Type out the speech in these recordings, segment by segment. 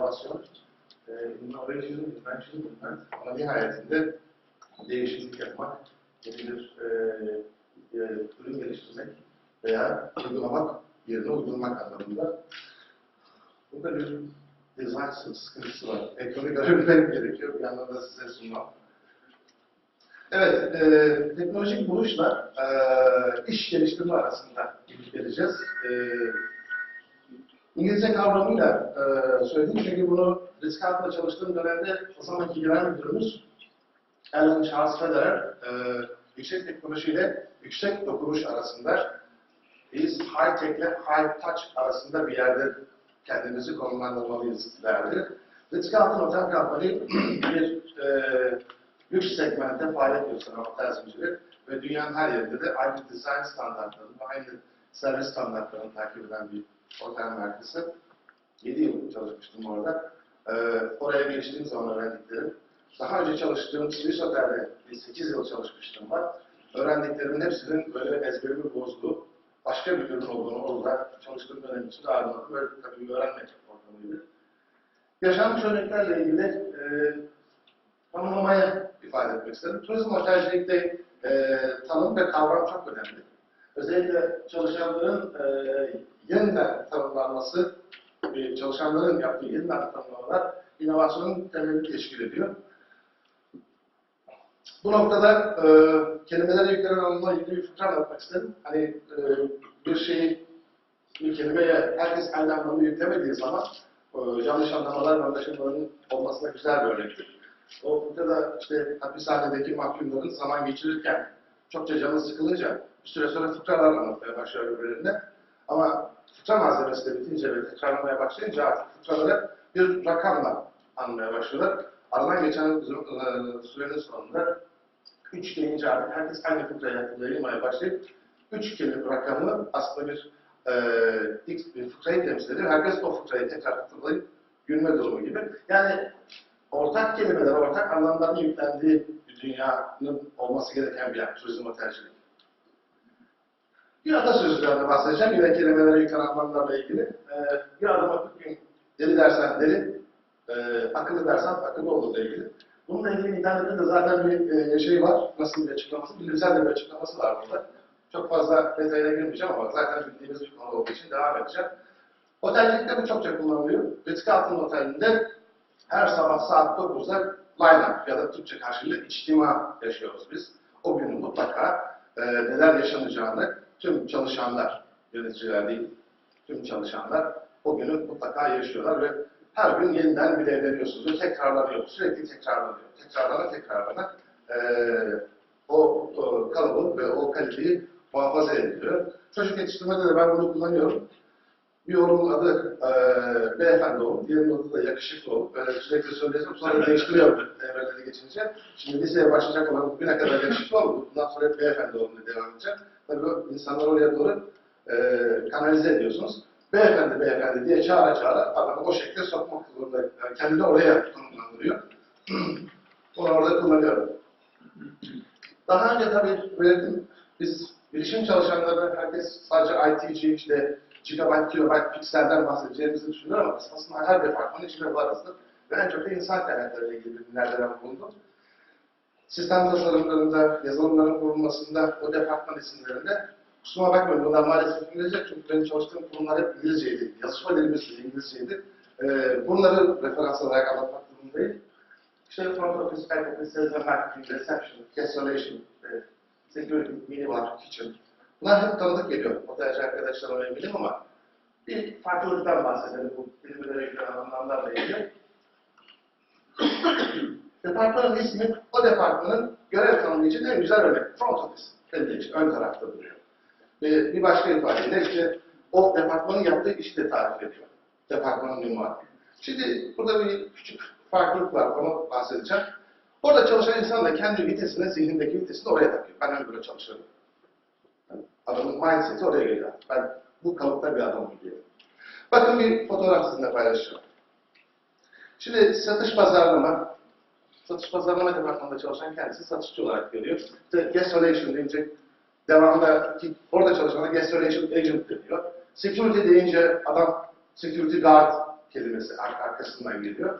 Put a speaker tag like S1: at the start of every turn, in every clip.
S1: inovasyon, e, innovation, invention, invent ama nihayetinde değişiklik yapmak, yeni bir e, e, ürün geliştirmek veya uygulamak yerine uygulamak anlamında. Burada bir design sıkıntısı var. Ekranı görebilmek gerekiyor. Bir yandan da size sunmam. Evet, e, teknolojik buluşla e, iş geliştirme arasında gidip geleceğiz. E, İngilizce kavramıyla e, söyledim çünkü bunu risk altında çalıştığım dönemde o zamanki genel müdürümüz Alan Charles Federer e, yüksek teknolojiyle yüksek dokunuş arasında biz high tech ile high touch arasında bir yerde kendimizi konumlandırmalıyız derdi. Ritz-Carlton Otel Company bir e, lüks segmentte faaliyet gösteren otel zinciri ve dünyanın her yerinde de aynı design standartlarını, aynı servis standartlarını takip eden bir otel merkezi. 7 yıl çalışmıştım orada. Ee, oraya geçtiğim zaman öğrendiklerim. Daha önce çalıştığım Swiss Otel'de bir 8 yıl çalışmıştım var. Öğrendiklerimin hepsinin böyle ezberimi bozdu. Başka bir ürün olduğunu orada çalıştığım dönem içinde ağırladım. Böyle tabii bir öğrenme ortamıydı. Yaşanmış örneklerle ilgili e, tanımlamaya ifade etmek istedim. Turizm otelcilikte e, tanım ve kavram çok önemli. Özellikle çalışanların e, yeniden tanımlanması, e, çalışanların yaptığı yeniden tanımlamalar inovasyonun temelini teşkil ediyor. Bu noktada e, kelimelere yüklenen anlamla ilgili bir fıkra anlatmak istedim. Hani e, bir şeyi, bir kelimeye herkes aynı anlamda yüklemediği zaman e, yanlış anlamalar ve anlaşılmaların olmasına güzel bir örnektir. O fıkrada işte hapishanedeki mahkumların zaman geçirirken çokça canı sıkılınca bir süre sonra fıkralar anlatmaya başlıyor birbirlerine. Ama fıkra malzemesi de bitince ve tekrarlamaya başlayınca artık fıkraları bir rakamla anlamaya başlıyorlar. Aradan geçen e, sürenin sonunda üç gelince artık herkes aynı fıkrayı hatırlayamaya başlayıp üç kelime rakamı aslında bir e, x bir fıkrayı temsil ediyor. Herkes o fıkrayı tekrar hatırlayıp gülme durumu gibi. Yani ortak kelimeler, ortak anlamların yüklendiği dünyanın olması gereken bir yer, turizm otelcilik. Bir atasözlerine bahsedeceğim, yine kelimelere yüklenen anlamlarla ilgili. Ee, bir adama 40 gün deli dersen deli, e, akıllı dersen akıllı olur ilgili. Bununla ilgili internette de zaten bir e, şey var, nasıl bir açıklaması, bilimsel de bir açıklaması var burada. Çok fazla detayına girmeyeceğim ama zaten bildiğimiz bir konu olduğu için devam edeceğim. Otelcilikte bu çokça kullanılıyor. Ritz-Carlton Oteli'nde her sabah saat 9'da line-up ya da Türkçe karşılığı içtima yaşıyoruz biz. O gün mutlaka e, neler yaşanacağını tüm çalışanlar, yöneticiler değil, tüm çalışanlar o günü mutlaka yaşıyorlar ve her gün yeniden bir evleniyorsunuz. Tekrarlanıyor, sürekli tekrarlanıyor. Tekrarlana tekrarlana e, o, o kalıbı ve o kaliteyi muhafaza ediliyor. Çocuk yetiştirmede de ben bunu kullanıyorum. Bir oğlumun adı e, beyefendi oğlum, diğerinin adı da yakışıklı oğlum. Böyle sürekli söylüyorum, sonra değiştiriyorum evreleri geçince. Şimdi liseye başlayacak olan bugüne kadar yakışıklı oğlum, bundan sonra hep beyefendi diye devam edeceğim. Tabii o insanları oraya doğru e, kanalize ediyorsunuz. Beyefendi, beyefendi diye çağıra çağıra adamı o şekilde sokmak zorunda. Yani kendini oraya konumlandırıyor. Onu orada kullanıyorum. Daha önce tabii belirttim, biz bilişim çalışanları, herkes sadece IT'ci, işte gigabyte, kilobyte, pikselden bahsedeceğimizi düşünüyor ama aslında her departmanın içinde varızdır. Ve en çok da insan kaynaklarıyla ilgili ben bulundum. Sistem tasarımlarında, yazılımların kurulmasında, o departman isimlerinde kusura bakmayın bunlar maalesef İngilizce çünkü benim çalıştığım kurumlar hep İngilizceydi. Yazışma dilimiz İngilizceydi. Ee, bunları referans olarak anlatmak durumundayım. İşte front office, back office, sales and marketing, reception, relation, e, security, minibar, kitchen. Bunlar hep tanıdık geliyor. Otelci arkadaşlarıma eminim ama bir farklılıktan bahsedelim bu kelimelere yüklenen anlamlarla ilgili. Departmanın ismi o departmanın görev tanımı için en güzel örnek. Front office. İçin ön tarafta duruyor. Ve bir başka ifadeyle işte o departmanın yaptığı işi de tarif ediyor. Departmanın ünvanı. Şimdi burada bir küçük farklılık var. Onu bahsedeceğim. Orada çalışan insan da kendi vitesine, zihnindeki vitesini oraya takıyor. Ben öyle böyle çalışırım. Adamın mindset'i oraya geliyor. Ben bu kalıpta bir adamım diyor. Bakın bir fotoğraf sizinle paylaşıyorum. Şimdi satış pazarlama, satış pazarlama departmanında çalışan kendisi satışçı olarak görüyor. İşte guest relation deyince devamında ki orada çalışana guest relation agent deniyor. Security deyince adam security guard, kelimesi ar- arkasından geliyor.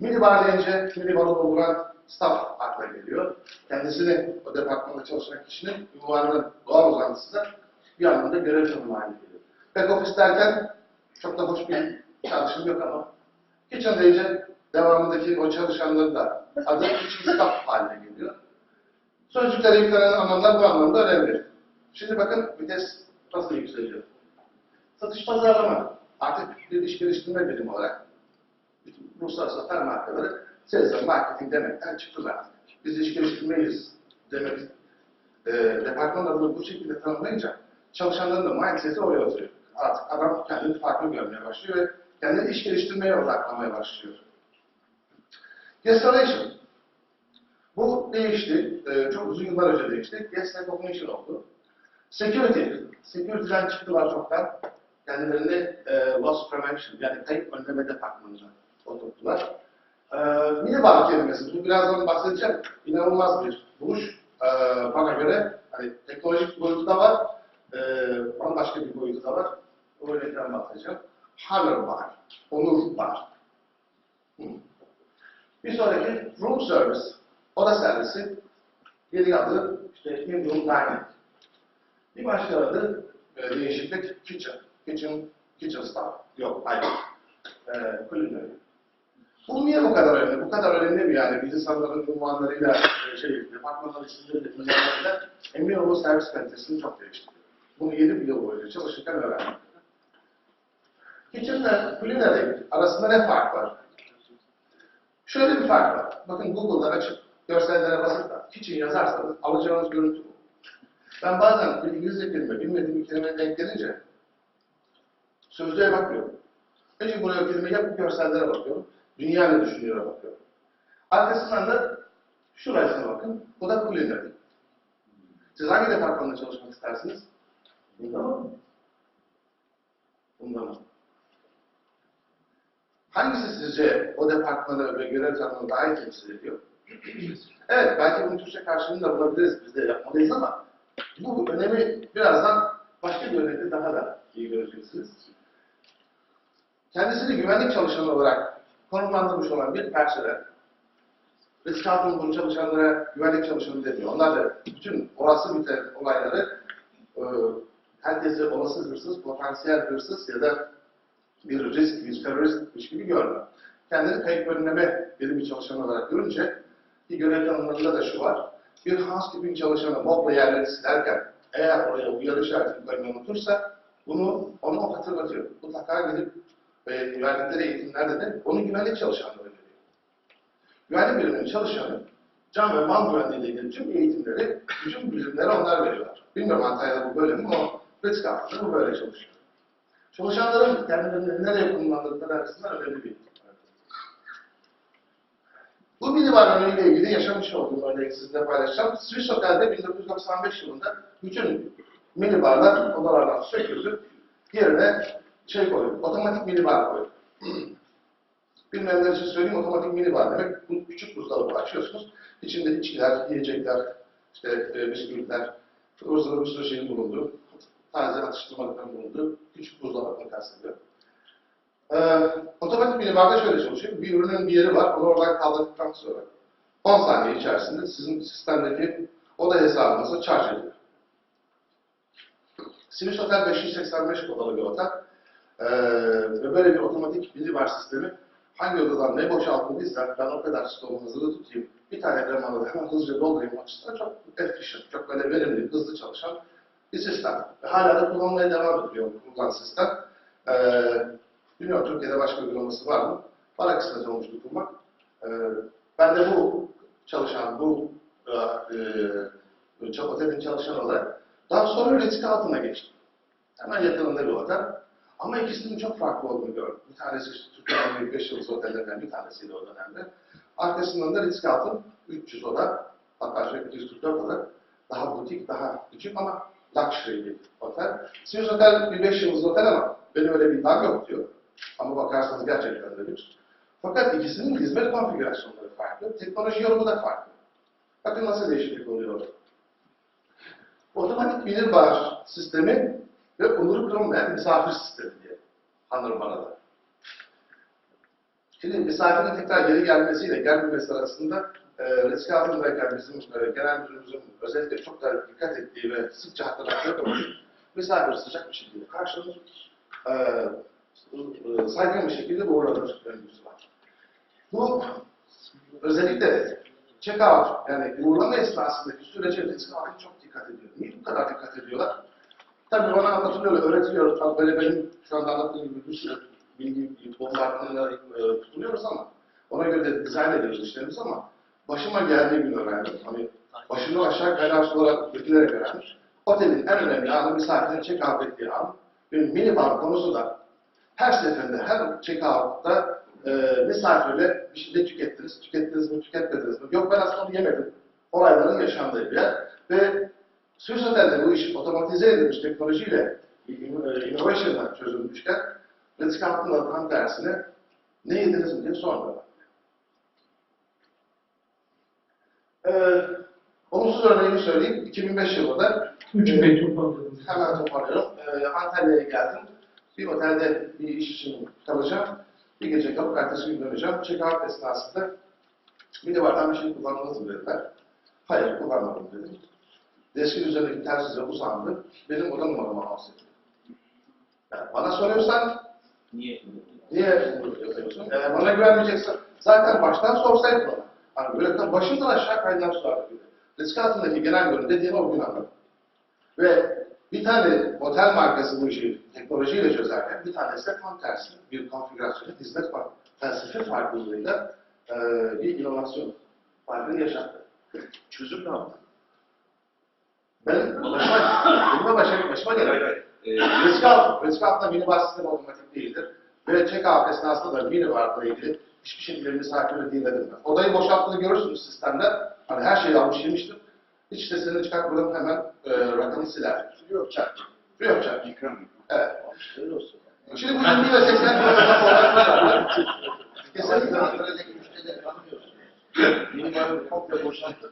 S1: Minibar deyince minibarı dolduran staff akla geliyor. Kendisini o departmanda çalışan kişinin ünvanının doğal uzantısı da bir anlamda görev tanımı haline geliyor. Back office derken çok da hoş bir çalışım yok ama kitchen deyince devamındaki o çalışanların da adı kitchen staff haline geliyor. Sözcüklere yüklenen anlamlar bu anlamda önemli. Şimdi bakın vites nasıl yükseliyor. Satış pazarlama artık bir iş geliştirme birimi olarak bütün uluslararası atar markaları and marketing demekten çıktılar artık. Biz iş geliştirmeyiz demek. E, departman da bu şekilde tanımlayınca çalışanların da mindset'i oraya oturuyor. Artık adam kendini farklı görmeye başlıyor ve kendini iş geliştirmeye odaklanmaya başlıyor. Restoration. Bu değişti. Ee, çok uzun yıllar önce değişti. Guest recognition oldu. Security. Security'den çıktılar çoktan. Kendilerini e, loss prevention yani kayıp önleme departmanına oturttular. E, minibar kelimesi. Bu birazdan bahsedeceğim. İnanılmaz bir buluş. E, bana göre hani teknolojik boyutu da var. E, bambaşka bir boyutu da var. O örnekten bahsedeceğim. Honor bar. Onur. Hı. Bir sonraki room service. Oda servisi. Yeni adı işte in-room dining. Bir başka adı e, değişiklik kitchen. Kitchen, kitchen staff. Yok, hayır. E, culinary. Bu niye bu kadar önemli? Bu kadar önemli mi yani? Biz insanların ünvanlarıyla, e, şey, departmanlar isimleriyle, ünvanlarıyla emin olma servis kalitesini çok değiştiriyor. Bunu 7 yıl boyunca çalışırken öğrendim. Kitchen'le culinary arasında ne fark var? Şöyle bir fark var. Bakın Google'dan açıp görsellere basıp da kitchen yazarsanız alacağınız görüntü bu. Ben bazen bir İngilizce kelime, bilmediğim bir kelimeye denk gelince sözlüğe bakıyorum. Önce buraya kelime yap, görsellere bakıyorum. Dünya ne düşünüyor'a bakıyorum. Arkasından da şurasına bakın. Bu da culinary. Siz hangi departmanda çalışmak istersiniz? Bunda mı? Bunda mı? Hangisi sizce o departmanı ve görev tanımını daha iyi temsil ediyor? evet, belki bunun Türkçe karşılığını da bulabiliriz, biz de yapmalıyız ama bu önemi birazdan başka bir örnekte daha da iyi göreceksiniz. Kendisini güvenlik çalışanı olarak konumlandırmış olan bir personel, risk altın bunu çalışanlara güvenlik çalışanı demiyor. Onlar da bütün orası biten olayları e, herkese olası hırsız, potansiyel hırsız ya da bir risk, bir teröristmiş gibi görmüyor. Kendini kayıp önleme birimi çalışanı olarak görünce bir görev tanımlarında da şu var. Bir housekeeping çalışanı mopla yerleri silerken eğer oraya uyarı işaretini koymayı unutursa bunu onu hatırlatıyor. Mutlaka gidip ve verdikleri eğitimlerde de onu güvenlik çalışanları veriyor. Güvenlik biriminin çalışanı can ve mal güvenliği ile ilgili tüm eğitimleri, bütün bilimleri onlar veriyorlar. Bilmiyorum Antalya'da bu böyle mi ama risk altında bu böyle çalışıyor. Çalışanların kendilerini nereye konumlandırdıkları açısından önemli bir bu minibar örneğiyle ilgili yaşamış olduğum örneği sizinle paylaşacağım. Swiss Otel'de 1995 yılında bütün minibarlar odalardan söküldü. Yerine şey koyduk, otomatik minibar koyduk. Bilmeyenler için söyleyeyim, otomatik minibar demek, bu küçük buzdolabı açıyorsunuz. İçinde içkiler, yiyecekler, işte e, bisküvitler, zıvır bir sürü şeyin bulunduğu, taze atıştırmalıkların bulunduğu küçük buzdolabını kastediyor. Ee, otomatik minibarda şöyle çalışıyor. Bir ürünün bir yeri var, onu oradan kaldırdıktan sonra 10 saniye içerisinde sizin sistemdeki oda hesabınıza charge ediyor. Swiss Hotel 585 odalı bir otel. Ee, böyle bir otomatik minibar sistemi hangi odadan ne boşaltıldıysa ben o kadar stoğumu hızlı tutayım, bir tane dramalı hemen hızlıca doldurayım açısından çok efficient, çok böyle verimli, hızlı çalışan bir sistem. Ve hala da kullanmaya devam ediyor kullanılan sistem. Ee, bilmiyorum Türkiye'de başka uygulaması var mı? Bana kısmet olmuştu kurmak. Ee, ben de bu çalışan, bu e, e, otelin çalışan olarak daha sonra risk altına geçtim. Hemen yakınında bir otel. Ama ikisinin çok farklı olduğunu gördüm. Bir tanesi işte Türkiye'nin büyük 5 yıldız otellerinden bir tanesiydi o dönemde. Arkasından da risk altın 300 oda, hatta şöyle 244 oda. Daha butik, daha küçük ama luxury bir otel. Sirius Otel bir 5 yıldız otel ama benim öyle bir iddiam yok diyor. Ama bakarsanız gerçekten de bir. Fakat ikisinin hizmet konfigürasyonları farklı, teknoloji yorumu da farklı. Bakın nasıl değişiklik oluyor. Otomatik bilir bar sistemi ve onuru kırılmayan misafir sistemi diye anlarım bana da. Şimdi misafirin tekrar geri gelmesiyle gelmemesi arasında e, risk altındayken bizim e, genel müdürümüzün özellikle çok da dikkat ettiği ve sıkça hatırlattığı konu misafir sıcak bir şekilde karşılanır. E, saygın bir şekilde uğurlanır döngüsü var. Bu özellikle check-out yani uğurlama esnasındaki sürece risk altı çok dikkat ediyor. Niye bu kadar dikkat ediyorlar? Tabii bana anlatılıyor, öğretiliyor. Tabii böyle benim şu anda anlattığım gibi bir sürü bilgi bombardımanla e, tutuluyoruz ama ona göre de dizayn ediyoruz işlerimiz ama başıma geldiği gün öğrendim. Hani başımdan aşağı kaynar olarak dökülerek öğrendim. Otelin en önemli anı misafirin check-out ettiği an. Benim minibar konusu da her seferinde, her check-out'ta e, misafirle bir şey tükettiniz, tükettiniz mi, tüketmediniz mi? Yok ben aslında onu yemedim. Olayların yaşandığı bir yer. Ve Swiss Otel'de bu iş otomatize edilmiş teknolojiyle e, innovation'la çözülmüşken risk altında tam tersine ne yediniz mi diye sormuyorlar. Ee, olumsuz örneğimi söyleyeyim. 2005 yılında
S2: toparladınız.
S1: hemen toparlıyorum. Ee, Antalya'ya geldim. Bir otelde bir iş için kalacağım. Bir gece kalıp ertesi gün döneceğim. Check-out esnasında minibardan bir şey kullandınız mı dediler. Hayır kullanmadım dedim. Deskin üzerindeki telsize uzandı. Benim oda numaramı alsın. Yani bana soruyorsan
S3: Niye?
S1: niye yapıyorsun? Ee, bana güvenmeyeceksin. Zaten baştan sorsaydın ona. Hani böyle de başından aşağı kaynar sular gibi. Risk altındaki genel görün dediğini o gün anladım. Ve bir tane otel markası bu işi teknolojiyle çözerken bir tanesi de tam tersi bir konfigürasyonu, hizmet farkı, felsefe farklılığıyla e, bir inovasyon farkını yaşattı.
S3: Çözüm ne yaptı?
S1: Benim başıma, benim başıma, başıma gelen
S3: Ee,
S1: risk alt, risk altında minibar sistemi otomatik değildir. Ve check-out esnasında da minibarla ilgili hiçbir şekilde misafiri dinledim ben. Odayı boşalttığını görürsünüz sistemde. Hani her şeyi almış yemiştim. Hiç sesini çıkartmadan hemen e, rakamı siler.
S3: yok çak.
S1: Yok canım.
S3: İkram.
S1: Evet.
S3: Öyle olsun.
S1: Şimdi bu 20 ve 80 kilometre olarak Kesinlikle.
S3: Ankara'daki müşterileri tanımıyorsun. Arabamı komple boşalttım.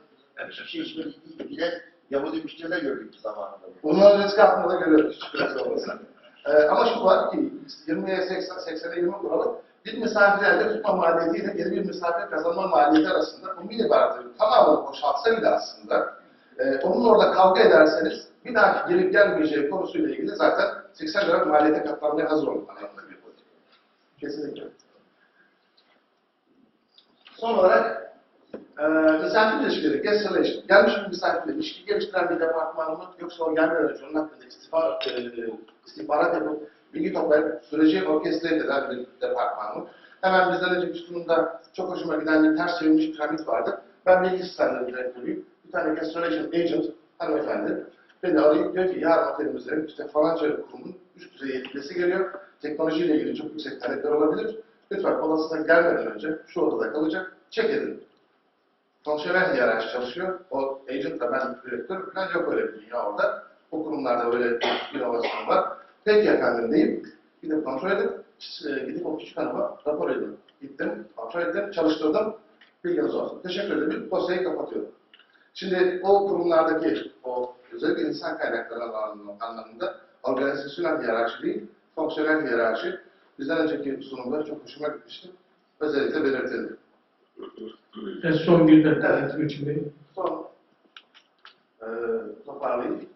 S3: Hiçbir şey içmediği bile Yahudi müşteriler gördük zamanında.
S1: Bunların risk altında da görüyoruz. Ee, ama şu var ki 20'ye 80, 80'e 20 kuralı bir misafir elde tutma maliyetiyle geri bir misafir kazanma maliyeti arasında bu minibardır. Tamamını boşaltsa bile aslında e, onunla orada kavga ederseniz bir daha gelip gelmeyeceği konusuyla ilgili zaten 80 lira maliyete katlanmaya hazır olun anlamında bir. Kesinlikle. Son olarak e, misafir ilişkileri, guest relation. Gelmiş bir misafirle ilişki geliştiren bir departman mı yoksa o gelmeden önce onun hakkında istifa, e, istihbarat yapıp bilgi toplayıp süreci orkestre eden bir departman mı? Hemen bizden önceki sunumda çok hoşuma giden bir ters çevrilmiş piramit vardı. Ben bilgi sistemleri direktörüyüm. Bir tane guest relation agent hanımefendi beni arayıp diyor ki yarın otelimizde işte falanca kurumun üst düzey yetkilisi geliyor. Teknolojiyle ilgili çok yüksek talepler olabilir. Lütfen odasına gelmeden önce şu odada kalacak. Çek edin. Fonksiyonel hiyerarşi çalışıyor. O agent da ben direktör falan yok öyle bir dünya orada. O kurumlarda öyle bir inovasyon var. Peki efendim deyip gidip kontrol edip e, gidip o küçük hanıma rapor edin. Gittim, kontrol ettim, çalıştırdım. Bilginiz olsun. Teşekkür ederim. Dosyayı kapatıyorum. Şimdi o kurumlardaki o özellikle insan kaynakları anlamında organizasyonel hiyerarşi değil, fonksiyonel hiyerarşi bizden önceki sunumda çok hoşuma gitmişti. Özellikle belirtildi.
S2: En son bir dakika evet. Üç Bey.
S1: Son e, toparlayayım.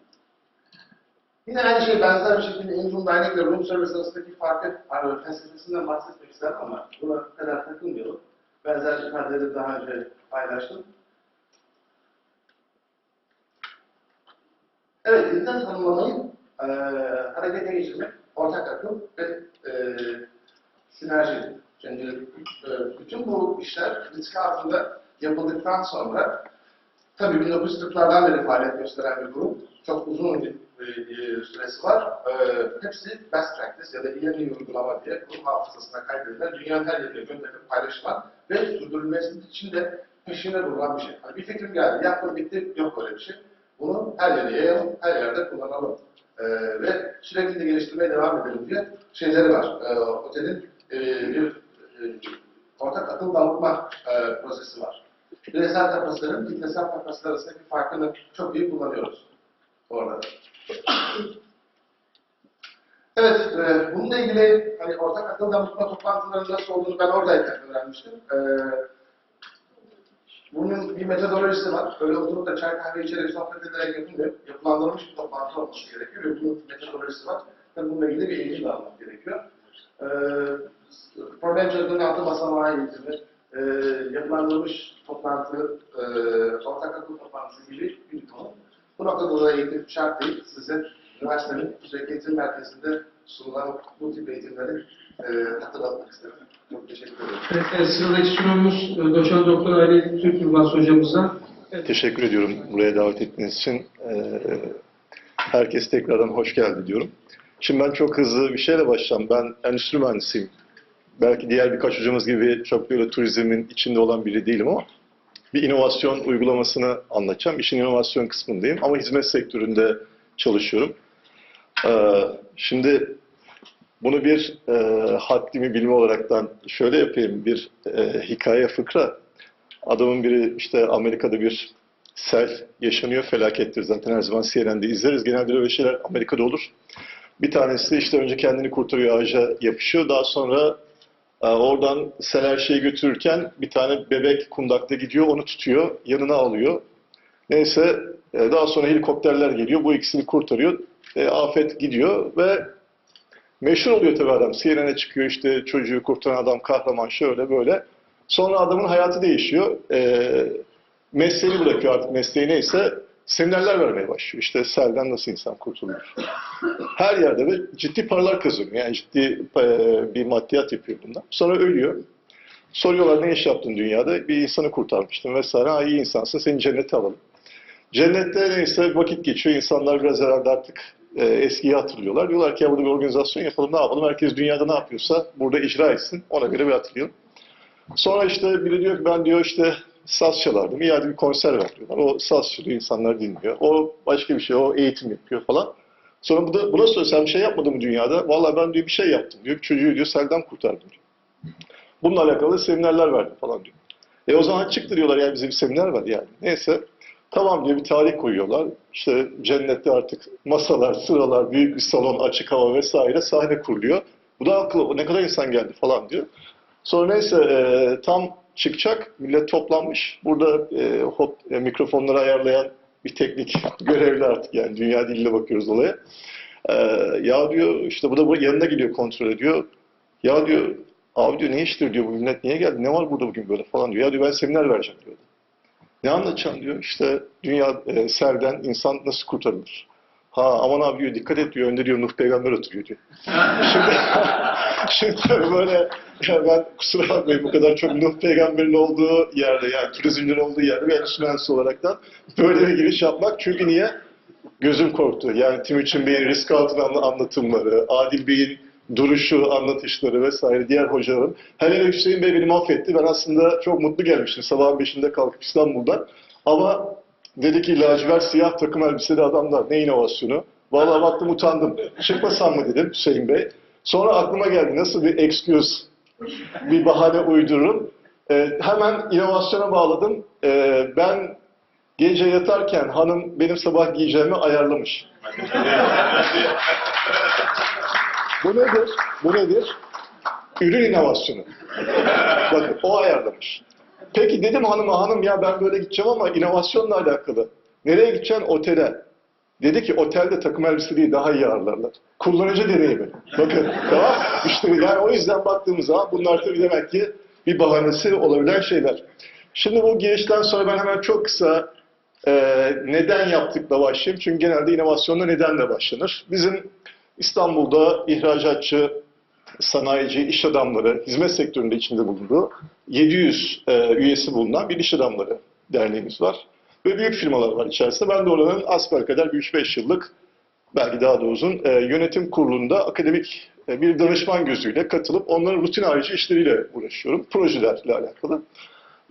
S1: Yine aynı şey benzer bir şekilde Inroom Dining ve Room Service arasındaki farkı felsefesinden bahsetmek isterim ama buna bu kadar takılmayalım. Benzer ifadeleri daha önce paylaştım. Evet, insan tanımlamayı e, harekete geçirmek, ortak akıl ve e, sinerji. Şimdi e, bütün bu işler risk altında yapıldıktan sonra tabii 1940'lardan beri faaliyet gösteren bir grup. Çok uzun bir e, e, süresi var. Hepsi best practice ya da ileri uygulama diye kurum hafızasına kaydedilen, dünyanın her yerine gönderilip paylaşılan ve sürdürülmesi için de peşine durulan bir şey. Hani bir fikrim geldi, yaptım bitti, yok öyle bir şey. Bunu her yere yayalım, her yerde kullanalım. E, ve sürekli de geliştirmeye devam edelim diye şeyleri var. E, otelin e, bir ortak akıl dağıtma e, prosesi var. Bireysel kapasitelerin kitlesel kapasite arasındaki farkını çok iyi kullanıyoruz orada. Evet, e, bununla ilgili hani ortak akıl damıtma toplantılarının nasıl olduğunu ben oradayken öğrenmiştim. E, bunun bir metodolojisi var. Öyle oturup da çay kahve içerek sohbet ederek yapılmıyor. Yapılandırılmış bir toplantı olması gerekiyor ve bunun metodolojisi var. Ve bununla ilgili bir eğitim de almak gerekiyor. E, problem çözümünün altı basamağı eğitimi, e, yapılandırılmış toplantı, e, ortak akıl toplantısı gibi bir konu. Bu noktada da eğitim şart değil. Size üniversitenin Sürekli Eğitim Merkezi'nde sunulan bu tip eğitimleri e, hatırlatmak istedim. Çok teşekkür ederim.
S2: Evet, evet, sıradaki sunumumuz e, Doçent Doktor Ali Türk Yılmaz hocamıza.
S4: Teşekkür ediyorum buraya davet ettiğiniz için. Ee, herkes tekrardan hoş geldi diyorum. Şimdi ben çok hızlı bir şeyle başlayacağım. Ben endüstri mühendisiyim. Belki diğer birkaç hocamız gibi çok böyle turizmin içinde olan biri değilim ama bir inovasyon uygulamasını anlatacağım. İşin inovasyon kısmındayım ama hizmet sektöründe çalışıyorum. Ee, şimdi bunu bir e, haddimi bilme olaraktan şöyle yapayım. Bir e, hikaye fıkra. Adamın biri işte Amerika'da bir sel yaşanıyor felakettir zaten her zaman CNN'de izleriz. Genelde öyle şeyler Amerika'da olur. Bir tanesi işte önce kendini kurtarıyor ağaca yapışıyor. Daha sonra oradan sel her şeyi götürürken bir tane bebek kundakta gidiyor onu tutuyor yanına alıyor. Neyse e, daha sonra helikopterler geliyor bu ikisini kurtarıyor. E, afet gidiyor ve meşhur oluyor tabii adam. CNN'e çıkıyor işte çocuğu kurtaran adam kahraman şöyle böyle. Sonra adamın hayatı değişiyor. Ee, mesleğini bırakıyor artık mesleği neyse seminerler vermeye başlıyor. İşte selden nasıl insan kurtulur. Her yerde ve ciddi paralar kazanıyor. Yani ciddi e, bir maddiyat yapıyor bundan. Sonra ölüyor. Soruyorlar ne iş yaptın dünyada? Bir insanı kurtarmıştım vesaire. Ha iyi insansın seni cennete alalım. Cennette neyse vakit geçiyor. İnsanlar biraz herhalde artık e, eskiyi hatırlıyorlar. Diyorlar ki ya burada bir organizasyon yapalım ne yapalım? Herkes dünyada ne yapıyorsa burada icra etsin. Ona göre bir hatırlayalım. Sonra işte biri diyor ki ben diyor işte saz çalardım. Hadi bir konser ver diyorlar. O saz çalıyor, insanlar dinliyor. O başka bir şey, o eğitim yapıyor falan. Sonra bu da, buna soruyor sen bir şey yapmadın mı dünyada? Vallahi ben diyor bir şey yaptım diyor. Bir çocuğu diyor selden kurtardım diyor. Bununla alakalı seminerler verdim falan diyor. E o zaman çıktı diyorlar ya bize bir seminer var yani. Neyse tamam diyor bir tarih koyuyorlar. İşte cennette artık masalar, sıralar, büyük bir salon, açık hava vesaire sahne kuruluyor. Bu da akıllı ne kadar insan geldi falan diyor. Sonra neyse e, tam çıkacak, millet toplanmış. Burada e, hop, e, mikrofonları ayarlayan bir teknik görevli artık yani dünya diliyle bakıyoruz olaya. E, ya diyor işte bu da yanına gidiyor kontrol ediyor. Ya diyor abi diyor ne iştir diyor bu millet niye geldi ne var burada bugün böyle falan diyor. Ya diyor ben seminer vereceğim diyor. Ne anlatacağım diyor işte dünya e, serden insan nasıl kurtarılır. Ha aman abi diyor dikkat et diyor önde diyor Nuh peygamber oturuyor diyor. Şimdi, şimdi böyle ya ben kusura bakmayın bu kadar çok Nuh peygamberin olduğu yerde yani turizmlerin olduğu yerde bir endüstri mühendisi olaraktan böyle bir giriş yapmak. Çünkü niye? Gözüm korktu. Yani Timuçin Bey'in risk altına anla- anlatımları, Adil Bey'in duruşu, anlatışları vesaire diğer hocaların. Hele hele Hüseyin Bey beni mahvetti. Ben aslında çok mutlu gelmiştim sabahın beşinde kalkıp İstanbul'dan. Ama dedi ki lacivert siyah takım elbiseli adamlar ne inovasyonu. Vallahi baktım utandım. Çıkmasam mı dedim Hüseyin Bey. Sonra aklıma geldi nasıl bir excuse, bir bahane uydururum. Ee, hemen inovasyona bağladım. Ee, ben gece yatarken hanım benim sabah giyeceğimi ayarlamış. Bu nedir? Bu nedir? Ürün inovasyonu. Bakın o ayarlamış. Peki dedim hanıma hanım ya ben böyle gideceğim ama inovasyonla alakalı. Nereye gideceksin? Otele. Dedi ki otelde takım elbise değil daha iyi ağırlarlar. Kullanıcı deneyimi. Bakın tamam yani o yüzden baktığımız zaman bunlar tabii demek ki bir bahanesi olabilen şeyler. Şimdi bu girişten sonra ben hemen çok kısa e, neden yaptıkla başlayayım. Çünkü genelde inovasyonla nedenle başlanır. Bizim İstanbul'da ihracatçı, sanayici, iş adamları, hizmet sektöründe içinde bulunduğu 700 e, üyesi bulunan bir iş adamları derneğimiz var. Ve büyük firmalar var içerisinde. Ben de oranın asbelkader bir 3-5 yıllık, belki daha da uzun, e, yönetim kurulunda akademik e, bir danışman gözüyle katılıp onların rutin harici işleriyle uğraşıyorum. Projelerle alakalı.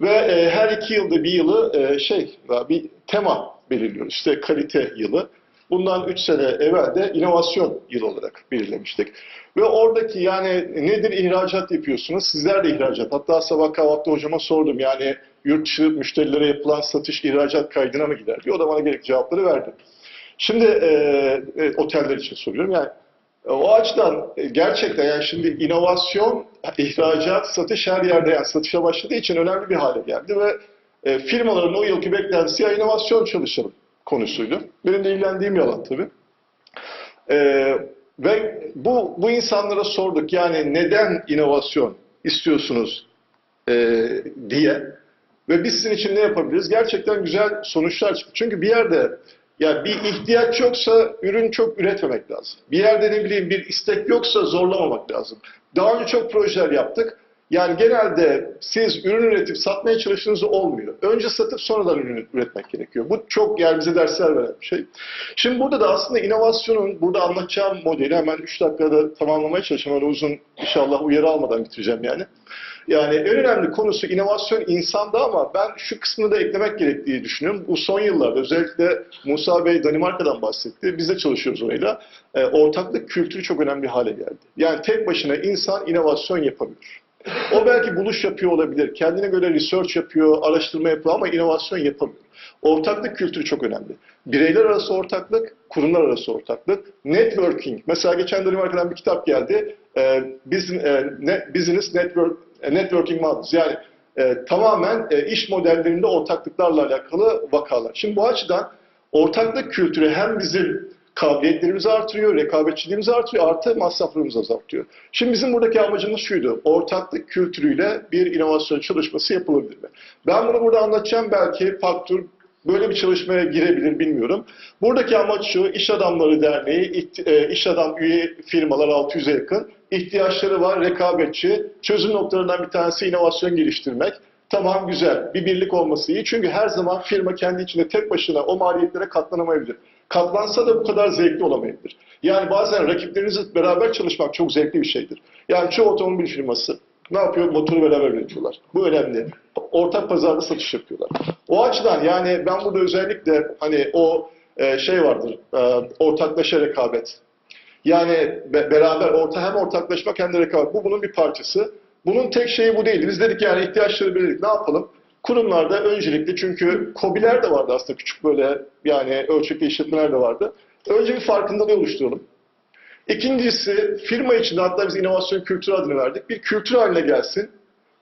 S4: Ve e, her iki yılda bir yılı e, şey, bir tema belirliyoruz. İşte kalite yılı. Bundan 3 sene evvel de inovasyon yılı olarak belirlemiştik. Ve oradaki yani nedir ihracat yapıyorsunuz? Sizler de ihracat. Hatta sabah kahvaltıda hocama sordum yani yurt dışı müşterilere yapılan satış ihracat kaydına mı gider diye. O da bana gerekli cevapları verdi. Şimdi e, e, oteller için soruyorum. Yani E, O açıdan e, gerçekten yani şimdi inovasyon, ihracat, satış her yerde yani satışa başladığı için önemli bir hale geldi ve e, firmaların o yılki beklentisi ya inovasyon çalışalım konusuydu. Benim de ilgilendiğim bir alan tabii. E, ve bu, bu insanlara sorduk yani neden inovasyon istiyorsunuz e, diye ve biz sizin için ne yapabiliriz? Gerçekten güzel sonuçlar çıktı. Çünkü bir yerde ya bir ihtiyaç yoksa ürün çok üretmemek lazım. Bir yerde ne bileyim bir istek yoksa zorlamamak lazım. Daha önce çok projeler yaptık. Yani genelde siz ürün üretip satmaya çalıştığınızda olmuyor. Önce satıp sonradan ürün üretmek gerekiyor. Bu çok yani bize dersler veren bir şey. Şimdi burada da aslında inovasyonun, burada anlatacağım modeli hemen 3 dakikada tamamlamaya çalışacağım. Öyle uzun inşallah uyarı almadan bitireceğim yani. Yani en önemli konusu inovasyon insanda ama ben şu kısmını da eklemek gerektiği düşünüyorum. Bu son yıllarda özellikle Musa Bey Danimarka'dan bahsetti. Biz de çalışıyoruz orayla. E, ortaklık kültürü çok önemli bir hale geldi. Yani tek başına insan inovasyon yapamıyor. O belki buluş yapıyor olabilir, kendine göre research yapıyor, araştırma yapıyor ama inovasyon yapamıyor. Ortaklık kültürü çok önemli. Bireyler arası ortaklık, kurumlar arası ortaklık, networking. Mesela geçen Danimarka'dan bir kitap geldi. E, Business, e, ne- business network, Networking Models. Yani e, tamamen e, iş modellerinde ortaklıklarla alakalı vakalar. Şimdi bu açıdan ortaklık kültürü hem bizim kabiliyetlerimizi artırıyor, rekabetçiliğimizi artırıyor, artı masraflarımızı azaltıyor. Şimdi bizim buradaki amacımız şuydu, ortaklık kültürüyle bir inovasyon çalışması yapılabilir mi? Ben bunu burada anlatacağım belki faktör böyle bir çalışmaya girebilir bilmiyorum. Buradaki amaç şu, İş Adamları Derneği, e, iş adam üye firmalar 600'e yakın, ihtiyaçları var, rekabetçi, çözüm noktalarından bir tanesi inovasyon geliştirmek. Tamam güzel, bir birlik olması iyi. Çünkü her zaman firma kendi içinde tek başına o maliyetlere katlanamayabilir. Katlansa da bu kadar zevkli olamayabilir. Yani bazen rakiplerinizle beraber çalışmak çok zevkli bir şeydir. Yani çoğu otomobil firması ne yapıyor? Motoru beraber üretiyorlar. Bu önemli. Ortak pazarda satış yapıyorlar. O açıdan yani ben burada özellikle hani o e, şey vardır, e, ortaklaşa rekabet. Yani be- beraber orta hem ortaklaşmak hem de rekabet. Bu bunun bir parçası. Bunun tek şeyi bu değildi. Biz dedik yani ihtiyaçları belirledik. Ne yapalım? Kurumlarda öncelikle çünkü KOBİ'ler de vardı aslında küçük böyle yani ölçekli işletmeler de vardı. Önce bir farkındalığı oluşturalım. İkincisi firma içinde hatta biz inovasyon kültürü adını verdik. Bir kültür haline gelsin.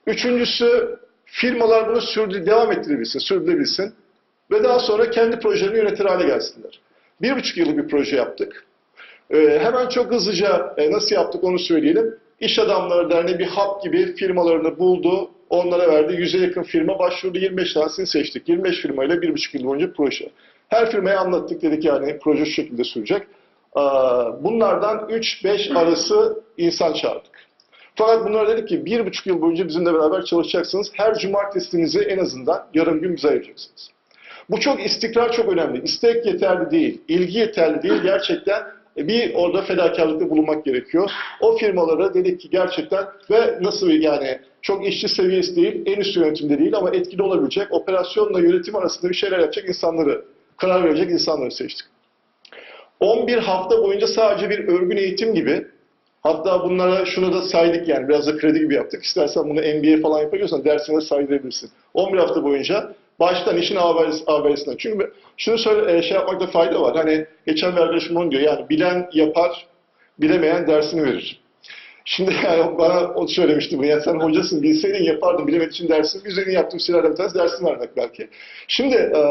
S4: Üçüncüsü firmalar bunu sürdü, devam ettirebilsin, sürdürebilsin. Ve daha sonra kendi projelerini yönetir hale gelsinler. Bir buçuk yıllık bir proje yaptık. Ee, hemen çok hızlıca e, nasıl yaptık onu söyleyelim. İş Adamları Derneği bir hub gibi firmalarını buldu, onlara verdi. Yüze yakın firma başvurdu, 25 tanesini seçtik. 25 firmayla bir buçuk yıl boyunca proje. Her firmaya anlattık, dedik yani proje şu şekilde sürecek. Aa, Bunlardan 3-5 arası insan çağırdık. Fakat bunlara dedik ki bir buçuk yıl boyunca bizimle beraber çalışacaksınız. Her cumartesinizi en azından yarım gün bize ayıracaksınız. Bu çok istikrar çok önemli. İstek yeterli değil, ilgi yeterli değil. Gerçekten bir orada fedakarlıkta bulunmak gerekiyor. O firmalara dedik ki gerçekten ve nasıl yani çok işçi seviyesi değil, en üst yönetimde değil ama etkili olabilecek, operasyonla yönetim arasında bir şeyler yapacak insanları, karar verecek insanları seçtik. 11 hafta boyunca sadece bir örgün eğitim gibi hatta bunlara şunu da saydık yani biraz da kredi gibi yaptık. İstersen bunu MBA falan yapabiliyorsan dersine saydırabilirsin. 11 hafta boyunca baştan işin haberisi, haberisinden. Çünkü şunu söyle, e, şey yapmakta fayda var. Hani geçen bir arkadaşım onu diyor yani bilen yapar, bilemeyen dersini verir. Şimdi yani bana o söylemişti bunu. Yani sen hocasın bilseydin yapardın bilemek için dersin. Üzerine yaptığım şeylerden bir tanesi dersini vermek belki. Şimdi e,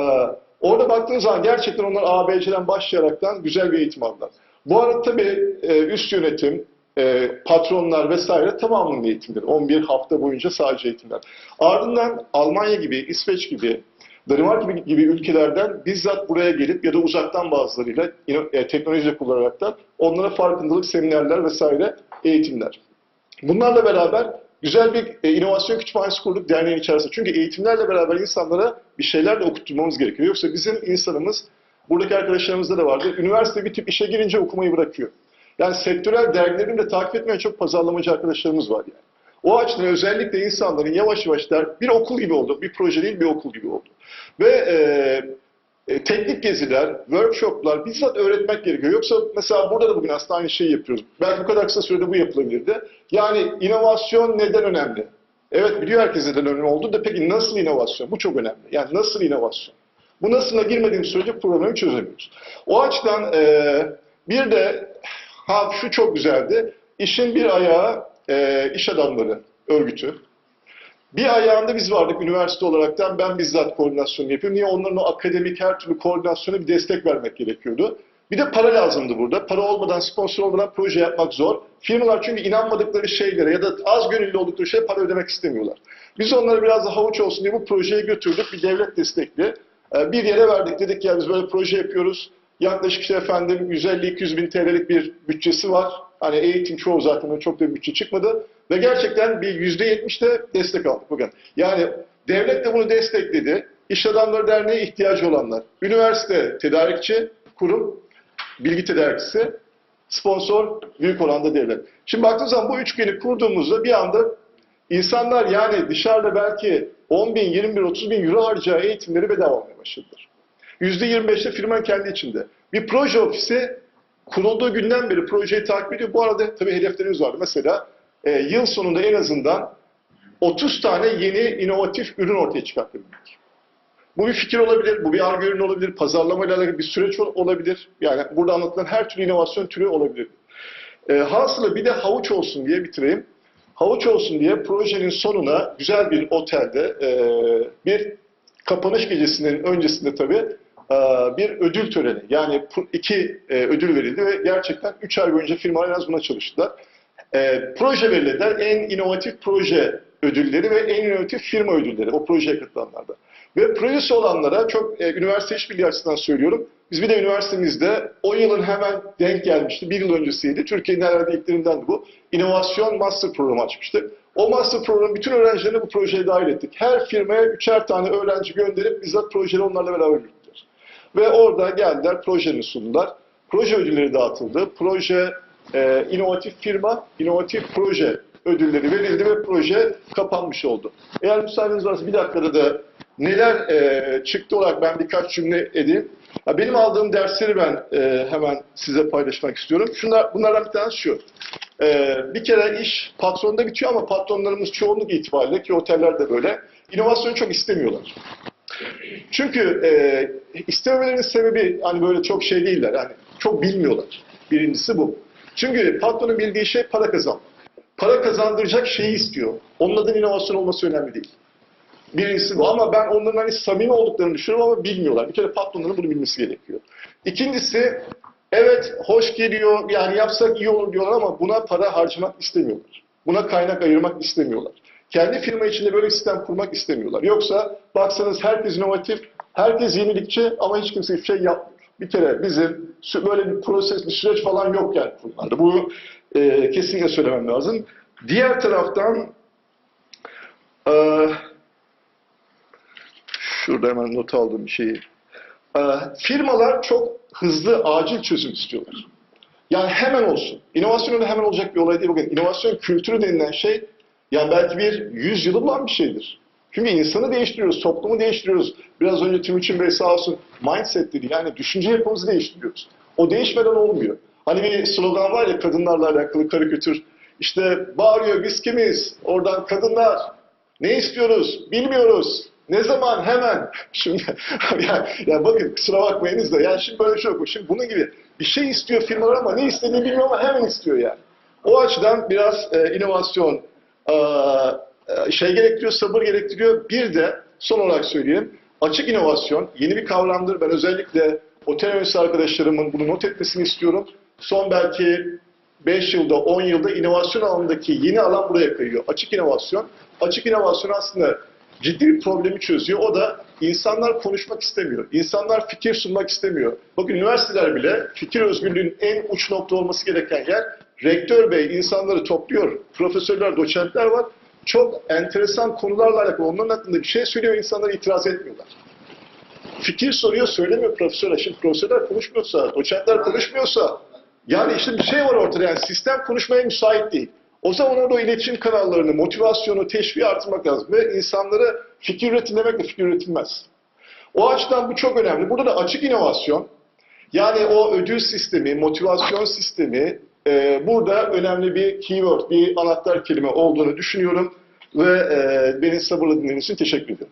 S4: orada baktığınız zaman gerçekten onlar ABC'den başlayaraktan güzel bir eğitim aldılar. Bu arada tabii e, üst yönetim, e, patronlar vesaire tamamının eğitimleri. 11 hafta boyunca sadece eğitimler. Ardından Almanya gibi, İsveç gibi, Danimarka gibi, gibi ülkelerden bizzat buraya gelip ya da uzaktan bazılarıyla e, teknoloji kullanaraktan onlara farkındalık seminerler vesaire eğitimler. Bunlarla beraber güzel bir e, inovasyon kütüphanesi kurduk derneğin içerisinde. Çünkü eğitimlerle beraber insanlara bir şeyler de okutturmamız gerekiyor. Yoksa bizim insanımız, buradaki arkadaşlarımızda da vardı, üniversite bitip işe girince okumayı bırakıyor. Yani sektörel dergilerini de takip etmeyen çok pazarlamacı arkadaşlarımız var yani. O açıdan özellikle insanların yavaş yavaş der, bir okul gibi oldu, bir proje değil bir okul gibi oldu. Ve e, e, teknik geziler, workshoplar bizzat öğretmek gerekiyor. Yoksa mesela burada da bugün aslında aynı şeyi yapıyoruz. Belki bu kadar kısa sürede bu yapılabilirdi. Yani inovasyon neden önemli? Evet biliyor herkes neden önemli oldu da peki nasıl inovasyon? Bu çok önemli. Yani nasıl inovasyon? Bu nasılına girmediğimiz sürece problemi çözemiyoruz. O açıdan e, bir de Ha şu çok güzeldi. İşin bir ayağı e, iş adamları örgütü. Bir ayağında biz vardık üniversite olaraktan ben bizzat koordinasyonu yapıyorum. Niye? Onların o akademik her türlü koordinasyona bir destek vermek gerekiyordu. Bir de para lazımdı burada. Para olmadan, sponsor olmadan proje yapmak zor. Firmalar çünkü inanmadıkları şeylere ya da az gönüllü oldukları şeye para ödemek istemiyorlar. Biz onları biraz da havuç olsun diye bu projeyi götürdük. Bir devlet destekli. Ee, Bir yere verdik. Dedik ya biz böyle proje yapıyoruz. Yaklaşık işte efendim 150-200 bin TL'lik bir bütçesi var. Hani eğitim çoğu zaten çok da bir bütçe çıkmadı. Ve gerçekten bir %70 de destek aldık bugün. Yani devlet de bunu destekledi. İş Adamları Derneği ihtiyacı olanlar. Üniversite tedarikçi, kurum, bilgi tedarikçisi, sponsor, büyük oranda devlet. Şimdi baktığınız zaman bu üçgeni kurduğumuzda bir anda insanlar yani dışarıda belki 10 bin, 20 bin, 30 bin euro harcayacağı eğitimleri bedava olmaya başladılar. %25'te firmanın kendi içinde. Bir proje ofisi kurulduğu günden beri projeyi takip ediyor. Bu arada tabii hedeflerimiz var. Mesela e, yıl sonunda en azından 30 tane yeni inovatif ürün ortaya çıkartabilmek. Bu bir fikir olabilir, bu bir arge ürün olabilir, pazarlamayla alakalı bir süreç ol- olabilir. Yani burada anlatılan her türlü inovasyon türü olabilir. E, hasılı bir de havuç olsun diye bitireyim. Havuç olsun diye projenin sonuna güzel bir otelde e, bir kapanış gecesinin öncesinde tabii e, bir ödül töreni. Yani iki e, ödül verildi ve gerçekten 3 ay boyunca firmalar en az buna çalıştılar. E, proje verildiler. En inovatif proje ödülleri ve en inovatif firma ödülleri o projeye katılanlarda. Ve projesi olanlara çok e, üniversite işbirliği açısından söylüyorum. Biz bir de üniversitemizde o yılın hemen denk gelmişti. Bir yıl öncesiydi. Türkiye'nin herhalde ilklerinden bu. İnovasyon Master Programı açmıştık. O Master Programı bütün öğrencilerini bu projeye dahil ettik. Her firmaya üçer tane öğrenci gönderip bizzat projeleri onlarla beraber yürüttüler. Ve orada geldiler, projeni sundular. Proje ödülleri dağıtıldı. Proje, e, inovatif firma, inovatif proje ödülleri verildi ve proje kapanmış oldu. Eğer müsaadeniz varsa bir dakikada da neler e, çıktı olarak ben birkaç cümle edeyim. Ha, benim aldığım dersleri ben e, hemen size paylaşmak istiyorum. Şunlar, bunlardan bir tanesi şu. E, bir kere iş patronda bitiyor ama patronlarımız çoğunluk itibariyle ki otellerde böyle inovasyonu çok istemiyorlar. Çünkü e, istememelerinin sebebi hani böyle çok şey değiller. Yani çok bilmiyorlar. Birincisi bu. Çünkü patronun bildiği şey para kazanmak. Para kazandıracak şeyi istiyor. Onun adının inovasyon olması önemli değil. Birincisi bu ama ben onların hani samimi olduklarını düşünüyorum ama bilmiyorlar. Bir kere patronların bunu bilmesi gerekiyor. İkincisi evet hoş geliyor yani yapsak iyi olur diyorlar ama buna para harcamak istemiyorlar. Buna kaynak ayırmak istemiyorlar. Kendi firma içinde böyle bir sistem kurmak istemiyorlar. Yoksa baksanız herkes inovatif, herkes yenilikçi ama hiç kimse hiçbir şey yapmıyor. Bir kere bizim böyle bir proses, bir süreç falan yok yani kurumlarda. Bu e, kesinlikle söylemem lazım. Diğer taraftan e, şurada hemen not aldığım bir şeyi. E, firmalar çok hızlı, acil çözüm istiyorlar. Yani hemen olsun. İnovasyonun da hemen olacak bir olay değil. Bakın inovasyon kültürü denilen şey yani belki bir yüz yılı bulan bir şeydir. Çünkü insanı değiştiriyoruz, toplumu değiştiriyoruz. Biraz önce Timuçin Bey sağ olsun mindset dedi. Yani düşünce yapımızı değiştiriyoruz. O değişmeden olmuyor. Hani bir slogan var ya kadınlarla alakalı karikatür. İşte bağırıyor biz kimiz? Oradan kadınlar. Ne istiyoruz? Bilmiyoruz. Ne zaman? Hemen. Şimdi ya, ya bakın kusura bakmayınız da yani şimdi böyle bir şey yok. Şimdi bunun gibi bir şey istiyor firmalar ama ne istediğini bilmiyor ama hemen istiyor yani. O açıdan biraz e, inovasyon e, şey gerektiriyor, sabır gerektiriyor. Bir de son olarak söyleyeyim. Açık inovasyon yeni bir kavramdır. Ben özellikle otel yöneticisi arkadaşlarımın bunu not etmesini istiyorum. Son belki 5 yılda, 10 yılda inovasyon alanındaki yeni alan buraya kayıyor. Açık inovasyon. Açık inovasyon aslında ciddi bir problemi çözüyor. O da insanlar konuşmak istemiyor. İnsanlar fikir sunmak istemiyor. Bakın üniversiteler bile fikir özgürlüğünün en uç nokta olması gereken yer. Rektör bey insanları topluyor. Profesörler, doçentler var. Çok enteresan konularla alakalı onların hakkında bir şey söylüyor. insanlar itiraz etmiyorlar. Fikir soruyor, söylemiyor profesörler. Şimdi profesörler konuşmuyorsa, doçentler konuşmuyorsa yani işte bir şey var ortada yani sistem konuşmaya müsait değil. O zaman orada o iletişim kanallarını, motivasyonu, teşviği artırmak lazım. Ve insanlara fikir üretin demekle fikir üretilmez. O açıdan bu çok önemli. Burada da açık inovasyon, yani o ödül sistemi, motivasyon sistemi e, burada önemli bir keyword, bir anahtar kelime olduğunu düşünüyorum. Ve e, beni sabırla dinlediğiniz için teşekkür ederim.